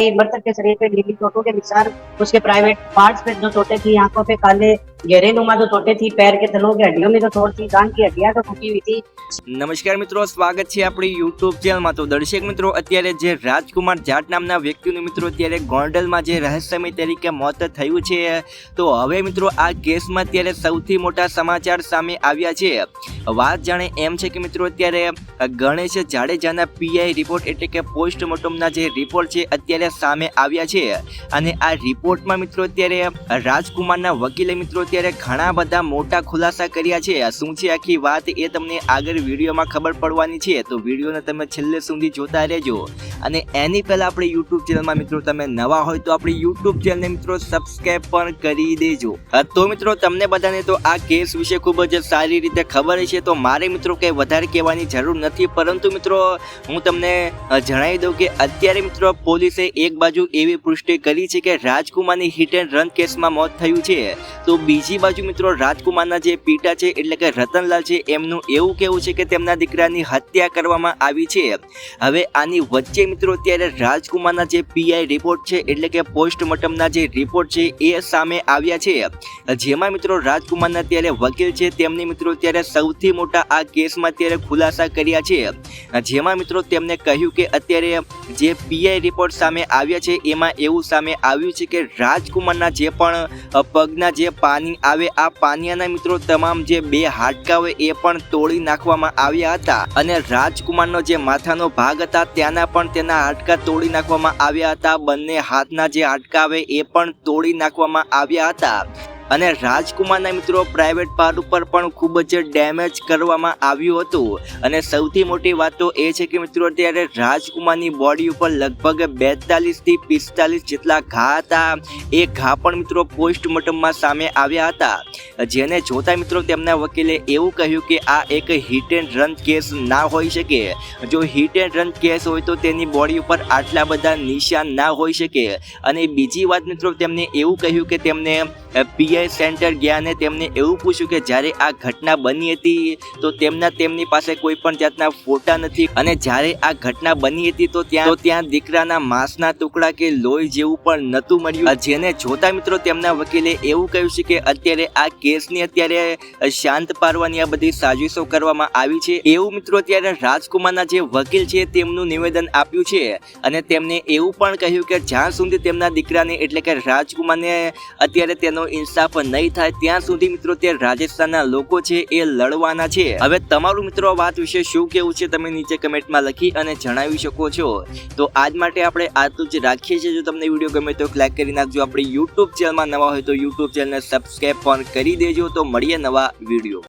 मृतक के शरीर पे नीली चोटों के निशान उसके प्राइवेट पार्ट्स पे जो चोटें थी आंखों पे काले गहरे नुमा जो चोटें थी पैर के तलों की हड्डियों में जो चोट थी कान की हड्डियां तो टूटी हुई थी નમસ્કાર મિત્રો સ્વાગત છે આપણી યુટ્યુબ ચેનલમાં તો દર્શક મિત્રો અત્યારે જે રાજકુમાર જાટ નામના વ્યક્તિનું મિત્રો અત્યારે ગોંડલમાં જે રહસ્યમય તરીકે મોત થયું છે તો હવે મિત્રો આ કેસમાં અત્યારે સૌથી મોટા સમાચાર સામે આવ્યા છે વાત જાણે એમ છે કે મિત્રો અત્યારે ગણેશ જાડેજાના પીઆઈ રિપોર્ટ એટલે કે પોસ્ટમોર્ટમના જે રિપોર્ટ છે અત્યારે સામે આવ્યા છે અને આ રિપોર્ટમાં મિત્રો અત્યારે રાજકુમારના વકીલે મિત્રો અત્યારે ઘણા બધા મોટા ખુલાસા કર્યા છે. શું છે આખી વાત એ તમને આગળ વિડીયોમાં ખબર પડવાની છે. તો વિડીયોને તમે છેલ્લે સુધી જોતા રહેજો. અને એની પહેલા આપણી યુટ્યુબ ચેનલમાં મિત્રો તમે નવા હોય તો આપણી યુટ્યુબ ચેનલને મિત્રો સબસ્ક્રાઈબ પણ કરી દેજો. તો મિત્રો તમને બધાને તો આ કેસ વિશે ખૂબ જ સારી રીતે ખબર છે તો મારે મિત્રો કંઈ વધારે કહેવાની જરૂર નથી. પરંતુ મિત્રો, હું તમને જણાવી દઉં કે અત્યારે મિત્રો પોલીસે એક બાજુ એવી પુષ્ટિ કરી છે કે રાજકુમારની હિટ એન્ડ રન કેસમાં મોત થયું છે. તો બીજી બાજુ મિત્રો રાજકુમારના જે પિતા છે, એટલે કે રતનલાલ છે, એમનું એવું કહેવું છે કે તેમના દીકરાની હત્યા કરવામાં આવી છે. હવે આની વચ્ચે મિત્રો અત્યારે રાજકુમારના જે પીઆઈ રિપોર્ટ છે, એટલે કે પોસ્ટમોર્ટમના જે રિપોર્ટ છે, એ સામે આવ્યા છે. જેમાં મિત્રો રાજકુમારના અત્યારે વકીલ છે, તેમની મિત્રો અત્યારે સૌથી મોટા આ કેસમાં અત્યારે ખુલાસા કર્યા છે. જેમાં મિત્રો તેમને કહ્યું કે અત્યારે જે પીઆઈ રિપોર્ટ સામે આવ્યા છે, એમાં એવું સામે આવ્યું છે કે રાજકુમારના જે પણ પગના જે પાની આવે આ પાનિયાના મિત્રો તમામ જે બે હાડકા હોય એ પણ તોડી નાખવામાં આવ્યા હતા. અને રાજકુમારનો જે માથાનો ભાગ હતા ત્યાંના પણ તેના હાડકા તોડી નાખવામાં આવ્યા હતા. બંને હાથના જે હાડકા આવે એ પણ તોડી નાખવામાં આવ્યા હતા. અને રાજકુમારના મિત્રો પ્રાઇવેટ પાર્ટ ઉપર પણ ખૂબ જ ડેમેજ કરવામાં આવ્યું હતું. અને સૌથી મોટી વાત તો એ છે કે મિત્રો અત્યારે રાજકુમારની બોડી ઉપર લગભગ બેતાલીસથી પિસ્તાલીસ જેટલા ઘા હતા. એ ઘા પણ મિત્રો પોસ્ટમોર્ટમમાં સામે આવ્યા હતા. જેને જોતા મિત્રો તેમના વકીલે એવું કહ્યું કે આ એક હિટ એન્ડ રન કેસ ના હોઈ શકે. જો હિટ એન્ડ રન કેસ હોય તો તેની બોડી ઉપર આટલા બધા નિશાન ના હોઈ શકે. અને બીજી વાત મિત્રો તેમને એવું કહ્યું કે તેમને પીઆઈ સેન્ટર ગયા અને તેમને એવું પૂછ્યું કે જ્યારે આ ઘટના બની હતી તો તેમના તેમની પાસે કોઈ પણ જાતના ફોટા નથી. અને જ્યારે આ ઘટના બની હતી તો ત્યાં ત્યાં દીકરાના માંસના ટુકડા કે લોહી જેવું પણ નહોતું મળ્યું. જેને જોતા મિત્રો તેમના વકીલે એવું કહ્યું છે કે અત્યારે આ કેસની અત્યારે શાંત પાડવાની આ બધી સાજિશો કરવામાં આવી છે. એવું મિત્રો અત્યારે રાજકુમારના જે વકીલ છે તેમનું નિવેદન આપ્યું છે. અને તેમને એવું પણ કહ્યું કે જ્યાં સુધી તેમના દીકરાને એટલે કે રાજકુમારને અત્યારે તેનો ઇન્સાફ નહીં થાય ત્યાં સુધી મિત્રો તે રાજસ્થાનના લોકો છે એ લડવાના છે. હવે તમારું મિત્રો વાત વિશે શું કેવું છે તમે નીચે કમેન્ટમાં લખી અને જણાવી શકો છો. તો આજ માટે આપણે આટલું જ રાખીએ છીએ. જો તમને વીડિયો ગમે તો લાઈક કરી નાખજો. આપણી યુટ્યુબ ચેનલમાં નવા હોય તો યુટ્યુબ ચેનલને સબસ્ક્રાઈબ પણ કરી દેજો. તો મળીએ નવા વીડિયો.